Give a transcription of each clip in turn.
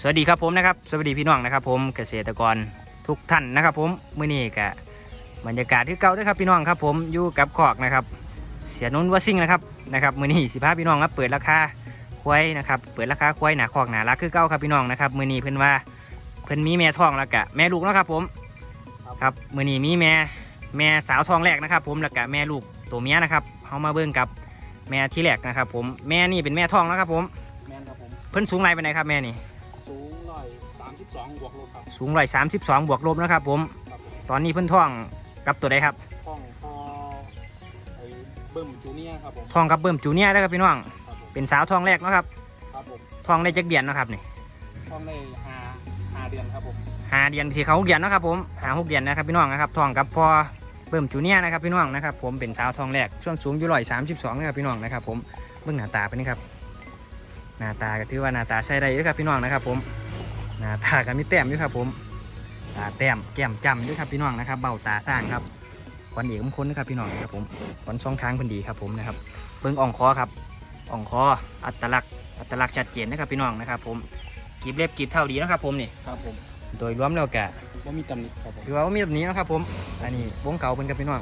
สวัสดีครับผมนะครับสวัสดีพี่น้องนะครับ ผมเกษตรกรทุกท่านนะครับ ผมมื้อนี้กะบรรยากาศที่เก่าเด้วยครับพี่น้องครับผมอยู่กับคอกนะครับ เสียนุนวัซิ่งนะครับนะครับมื้อนี้สิพาพี่น้องครับเปิดราคาควายนะครับเปิดราคาควายหนาคอกหนารักคือเก่าครับพี่น้องนะครับมื้อนี้เพิ่นว่าเพิ่นมีแม่ท้องแล้วกะแม่ลูกเนาะครับผมครับมื้อนี้มีแม่แม่สาวท้องแรกนะครับ ผมแล้วกะแม่ลูกตัวเมียนะครับเฮามาเบิ่งกับแม่ที่แรกนะครับ ผมแม่นี่เป็นแม่ท้องแล้วครับผมแมนครับผมเพิ่นสูงไรไปไหนใดครับแม่นี่ 32บวกลบครับสูงร้อยสามสิบสองบวกลบนะครับผมตอนนี้เพื่อนท่องกับตัวใดครับห้องพอไเบิ้มจูเนียร์ครับผมท่องกับเบิ่มจูเนียร์นะครับพี่น้องเป็นสาวท่องแรกนะครับครับผมท่องได้จักเดียนนะครับนี่ห้องได้หาหาเดือนครับผมหาเดียนสีเขาหกเดียนนะครับผมหาหกเดียนนะครับพี่น้องนะครับทองกับพอเบิ่มจูเนียร์นะครับพี่น้องนะครับผมเป็นสาวทองแรกส่วนสูงอยู่ร้อยสามสิบสองนะครับพี่น้องนะครับผมเบื้องหน้าตาไปนี่ครับหน้าตาก็ถือว่าหน้าตาใช่ได้เยครับพี่น้องนะครับผม หน้าตาก็มีแต้มอยู่ครับ ผมตาแต้มแก้มจ้ำด้วยครับพี่น้องนะครับ เบ้าตาสร้างครับขวัญเอกมงคลนะครับพี่น้องนะครับผมขวัญสองทางเพิ่นดีครับผมนะครับเบิ้งอ่องคอครับอ่องคออัตลักษณ์อัตลักษณ์ชัดเจนนะครับพี่น้องนะครับผมกีบเล็บกีบเท่าดีนะครับผมนี่ครับผมโดยรวมแล้วกะว่ามีตำหนิครับผมถือว่ามีแบบนี้นะครับผมอันนี้วงเก่าเป็นกับพี่น้อง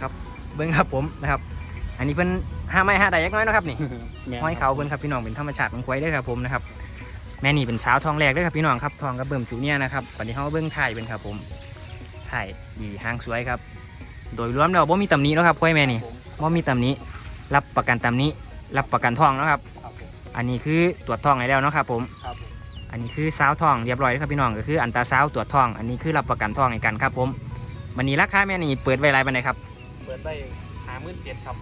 ครับเบิ้งครับผมนะครับ อันนี้เป็นห้าไม้ห้าใดยักน้อยนะครับนี่แมนห้อยเขาเบิ้งครับพี่น้องเป็นธรรมชาติของควายเด้วยครับผมนะครับ แม่นี่เป็นสาวทองแรกเด้วยครับพี่น้องครับทองกับเบิ่มจูเนียร์นะครับตอนนี้เขาเบิ้งถ่ายเป็นครับผมถ่ายดีหางสวยครับ โดยรวมแล้วบ่มีตำหนิเนาะครับควายแม่นี่ผมบ่มีตำหนิรับประกันตำหนิรับประกันทองเนาะครับครับผมอันนี้คือตรวจทองให้แล้วเนาะครับผมครับผมอันนี้คือสาวทองเรียบร้อยแล้วครับพี่น้องก็คืออันตราซาวด์ตรวจทอง อันนี้คือรับประกันทองในกันครับผมวันนี้ราคาแม่นี่เปิดไว้ไรบันไดครับ เปิดได้หาหมื่นเจ็ดครับ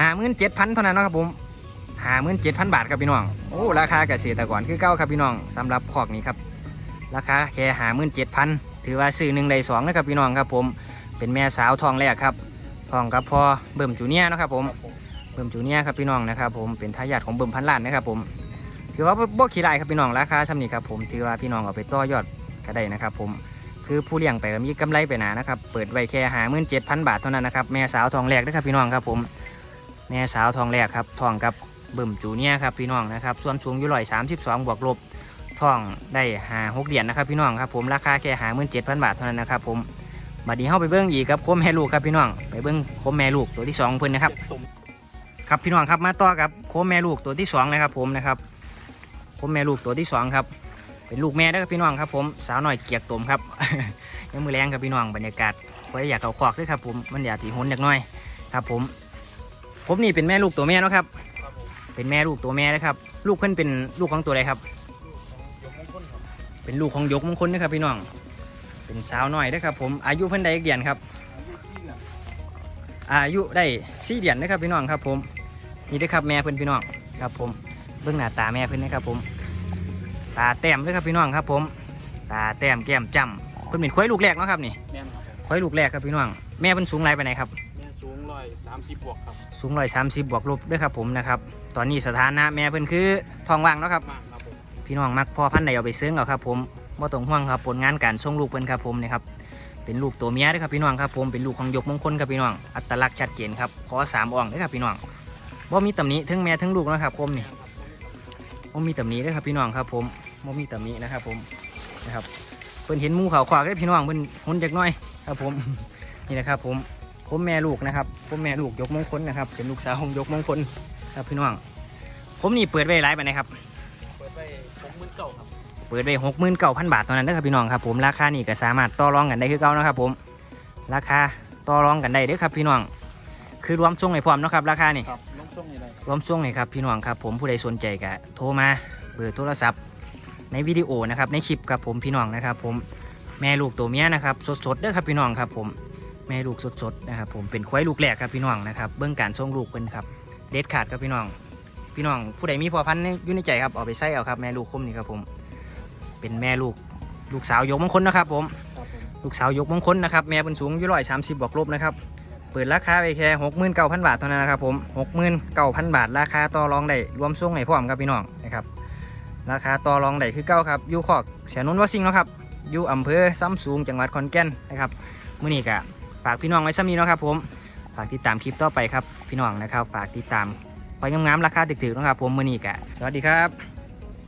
ห้าหมื่นเจ็ดพันเท่านั้นเนาะครับผม ห้าหมื่นเจ็ดพันบาทครับพี่น้อง โอ้ ราคาเกษตรกรคือเก้าครับพี่น้องสำหรับขอกนี้ครับ ราคาแค่ห้าหมื่นเจ็ดพันถือว่าซื้อหนึ่งใดสองนะครับพี่น้องครับผม เป็นแม่สาวทองแรกครับ ทองกับพอเบิ่มจูเนียนะครับผม เบิ่มจูเนียครับพี่น้องนะครับผม เป็นทายาทของเบิ่มพันล้านนะครับผม ถือว่าบ่บ่ขี้ได้ครับพี่น้องราคาสำนี้ครับผม ถือว่าพี่น้องเอาไปต่อยอดก็ได้นะครับผม คือผู้เลี้ยงไปก็มีกำไรไปหนานะครับ เปิดไว้แค่หาหมื่นเจ็ดพันบาทเท่านั้นนะครับ แม่สาวทองแรกนะครับพี่น้องครับผม แม่สาวทองแรกครับ ทองกับ เบิ่มจูเนียครับพี่น้องนะครับส่วนสูงอยู่ร้อยสามสิบสองบวกลบทองได้หาหกเหรียญนะครับพี่น้องครับผมราคาแค่หาหมื่นเจ็ดพันบาทเท่านั้นนะครับผมบัดนี้เข้าไปเบิ้งอีกครับโคมแม่ลูกครับพี่น้องไปเบิ้งโคมแม่ลูกตัวที่สองเพิ่นนะครับครับพี่น้องครับมาต่อกับโคมแม่ลูกตัวที่สองนะครับผมนะครับโคมแม่ลูกตัวที่สองครับเป็นลูกแม่เด้ครับพี่น้องครับผมสาวหน่อยเกียกตมครับยังมือแรงครับพี่น้องบรรยากาศไว้อยากเขาคอกด้วยครับผมมันอยากตีหุ่นอยากน้อยครับผมผมนี่เป็นแม่ลูกตัวแม่นะครับ เป็นแม่ลูกตัวแม่นะครับ ลูกเพิ่นเป็นลูกของตัวใดครับลูกของยกมงคลครับเป็นลูกของยกมงคลนะครับพี่น้อง เป็นสาวหน่อยนะครับ ผม อายุเพิ่นได้อีกเดือนครับอายุที่เดือนอายุได้สี่เดือนนะครับพี่น้องครับผม นี่เด้อครับแม่เพื่อนพี่น้องครับผม เบื้องหน้าตาแม่เพื่อนนะครับผม ตาแต้มด้วยครับพี่น้องครับ ผม ตาแต้มแก้มจ้ำเพื่อนเป็นควายลูกแรกเนาะครับนี่แมนครับผมควายลูกแรกครับพี่น้อง แม่เพิ่นสูงไรไปไหนใดครับ แมนสูงร้อยสามสิบบวกครับสูงร้อยสามสิบบวกลบด้วยครับผมนะครับ ตอนนี้สถานะแม่เพิ่นคือทองว่างเนาะครับ มากครับผมพี่น้องมักพ่อพันธุ์ใดเอาไปซื้อเอาครับผมว่าต้องห่วงครับผลงานการส่งลูกเพิ่นครับผมนี่ครับ เป็นลูกตัวเมียเด้วยครับพี่น้องครับผมเป็นลูกของยกมงคลครับพี่น้อง อัตลักษณ์ชัดเจนครับขอสามอ่องเด้วยครับพี่น้องว่ามีตำหนิทั้งแม่ทั้งลูกเนาะครับผมแมนี่นครับผมว่ามีตำหนิเด้วยครับพี่น้องครับผมว่ามีตำหนินะครับผมนะครับเพิ่นเห็นหมูเขาขวากได้อพี่น้องเพิ่นหุนจักหน้อยครับผม นี่นะครับผม ผมแม่ลูกนะครับผมแม่ลูกยกมงคลนะครับเป็นลูกสาวของยกมงคลครับพี่น้องผมนี่เปิดไว้หลายไปนะครับ เปิดไปหกหมื่นเก้าครับเปิดไปหกหมื่นเก้าพันบาทตอนนั้นนะครับพี่น้องครับผมราคานี่ก็สามารถต่อรองกันได้คือเก่านะครับผมราคาต่อรองกันได้เด้อครับพี่น้องคือรวมส่งให้พร้อมเนาะครับราคานี่ครับน้องช่วงนี้เลยรวมส่งให้ครับพี่น้องครับผมผู้ใดสนใจก็โทรมาเบอร์โทรศัพท์ในวิดีโอนะครับในคลิปครับผมพี่น้องนะครับ ผมแม่ลูกตัวเมียนะครับสดๆเด้อครับพี่น้องครับผม แม่ลูกสดๆนะครับผมเป็นควายลูกแรกครับพี่น้องนะครับเบื้องการส่งลูกเป็นครับเด็ดขาดครับพี่น้อง พี่น้องผู้ใดมีพอพันธุ์ในอยู่ในใจครับเอาไปใส่เอาครับแม่ลูกคมนี่ครับผม เป็นแม่ลูกลูกสาวยกมงคลนะครับ ผมครับผมลูกสาวยกมงคลนะครับแม่เป็นสูงอยู่ร้อยสามสิบบวกลบนะครับเปิดราคาไปแค่หกหมื่นเก้าพันบาทเท่านั้นนะครับผมหกหมื่นเก้าพันบาท ราคาต่อรองได้รวมส่งให้พร้อมครับพี่น้องนะครับราคาต่อรองได้คือเก้าครับอยู่ขอกเสียนนท์วอชิงเนาะครับอยู่อำเภอซ้ำสูงจังหวัดขอนแก่นนะครับมื้อนี้ก็ ฝากพี่น้องไว้ซ้ำนี้เนาะครับผมฝากติดตามคลิปต่อไปครับพี่น้องนะครับ ฝากติดตามไปงามๆราคาถึกๆนะครับผมมือนี้กะสวัสดีครับ